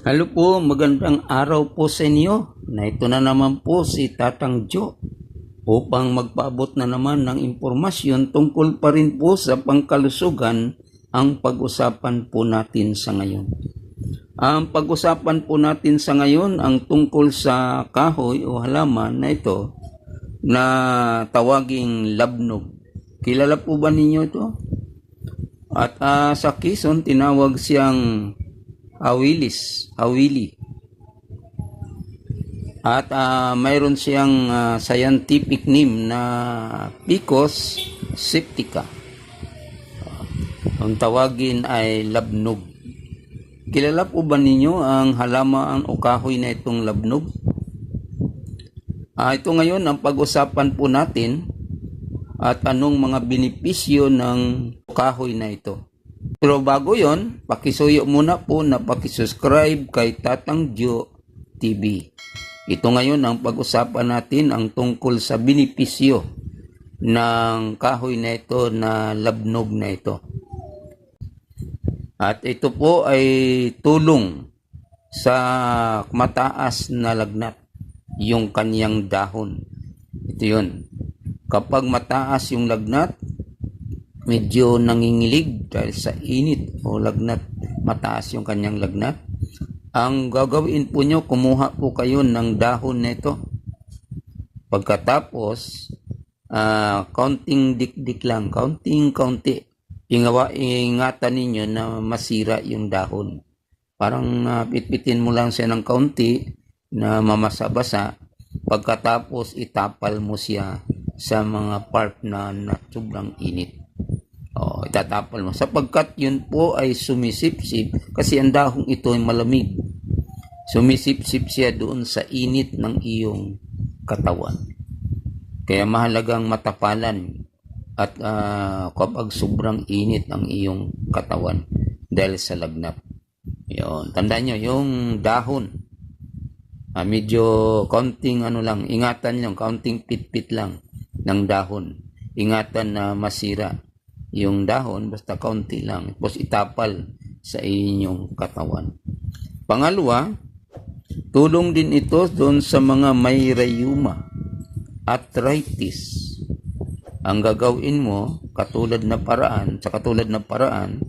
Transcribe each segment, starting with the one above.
Hello po, magandang araw po sa inyo. Na ito na naman po si Tatang Jo upang magpaabot na naman ng impormasyon tungkol pa rin po sa pangkalusugan ang pag-usapan po natin sa ngayon. Ang pag-usapan po natin sa ngayon ang tungkol sa kahoy o halaman na ito na tawaging labnog. Kilala po ba ninyo ito? At ah, sa Quezon, tinawag siyang awilis, awili. At ah, mayroon siyang ah, scientific name na Picos septica. Ang tawagin ay labnog. Kilala po ba ninyo ang halaman o kahoy na itong labnog? Ah, ito ngayon ang pag-usapan po natin at anong mga benepisyo ng kahoy na ito. Pero bago yon, pakisuyo muna po na pakisubscribe kay Tatang Jo TV. Ito ngayon ang pag-usapan natin ang tungkol sa benepisyo ng kahoy na ito na labnog na ito. At ito po ay tulong sa mataas na lagnat yung kanyang dahon. Ito yun. Kapag mataas yung lagnat, medyo nangingilig dahil sa init o lagnat, mataas yung kanyang lagnat. Ang gagawin po nyo, kumuha po kayo ng dahon nito. Pagkatapos, ah counting dik-dik lang, counting kaunti. Ingawa, ingatan ninyo na masira yung dahon. Parang pitpitin mo lang siya ng kaunti na mamasa-basa. Pagkatapos, itapal mo siya sa mga part na, na init. Itatapal mo. Sapagkat yun po ay sumisipsip kasi ang dahong ito ay malamig. Sumisipsip siya doon sa init ng iyong katawan. Kaya mahalagang matapalan at ah, kapag sobrang init ang iyong katawan dahil sa lagnat. Yun. Tandaan nyo, yung dahon, ah, medyo counting ano lang, ingatan nyo, counting pit-pit lang ng dahon. Ingatan na masira yung dahon, basta kaunti lang. Tapos itapal sa inyong katawan. Pangalawa, tulong din ito doon sa mga may rayuma, arthritis. Ang gagawin mo, katulad na paraan, sa katulad na paraan,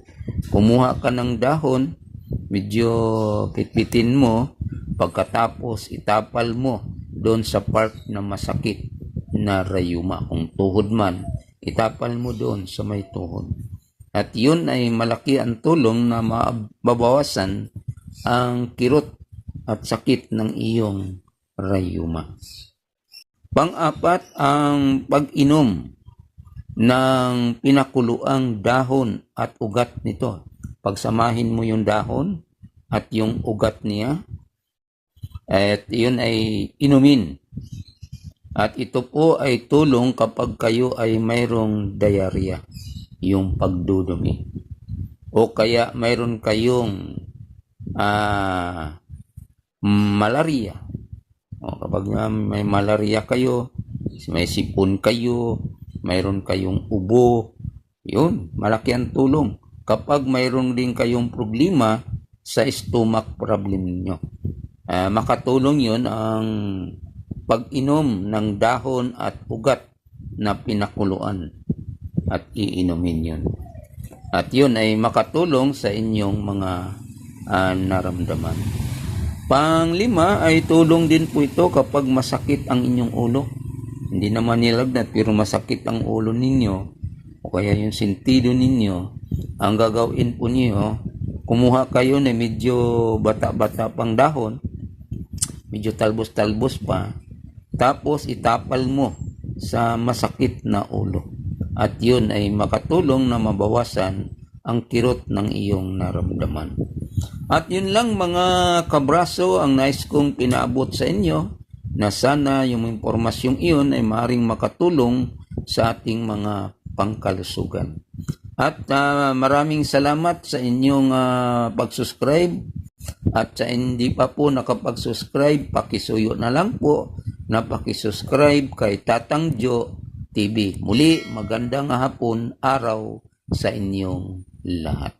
kumuha ka ng dahon, medyo pitpitin mo, pagkatapos itapal mo doon sa part na masakit na rayuma. Kung tuhod man, itapal mo doon sa may tuhod. At yun ay malaki ang tulong na mababawasan ang kirot at sakit ng iyong rayuma. Pang-apat, ang pag-inom ng pinakuluang dahon at ugat nito. Pagsamahin mo yung dahon at yung ugat niya, at yun ay inumin. At ito po ay tulong kapag kayo ay mayroong diarrhea, yung pagdudumi. O kaya mayroon kayong ah, malaria. O kapag may malaria kayo, may sipon kayo, mayroon kayong ubo, yun, malaki ang tulong. Kapag mayroon din kayong problema sa stomach problem ninyo, ah, makatulong yun ang pag-inom ng dahon at ugat na pinakuluan at iinumin yun. At yun ay makatulong sa inyong mga ah, naramdaman. Panglima ay tulong din po ito kapag masakit ang inyong ulo. Hindi naman nilagnat pero masakit ang ulo ninyo o kaya yung sentido ninyo. Ang gagawin po niyo, kumuha kayo na medyo bata-bata pang dahon, medyo talbos-talbos pa, tapos itapal mo sa masakit na ulo. At yun ay makatulong na mabawasan ang kirot ng iyong naramdaman. At yun lang mga kabraso ang nais kong pinaabot sa inyo na sana yung impormasyong iyon ay maaaring makatulong sa ating mga pangkalusugan. At ah, maraming salamat sa inyong ah, pag-subscribe at sa hindi pa po nakapag-subscribe, pakisuyo na lang po na pakisubscribe kay Tatang Jo TV. Muli, magandang hapon, araw sa inyong lahat.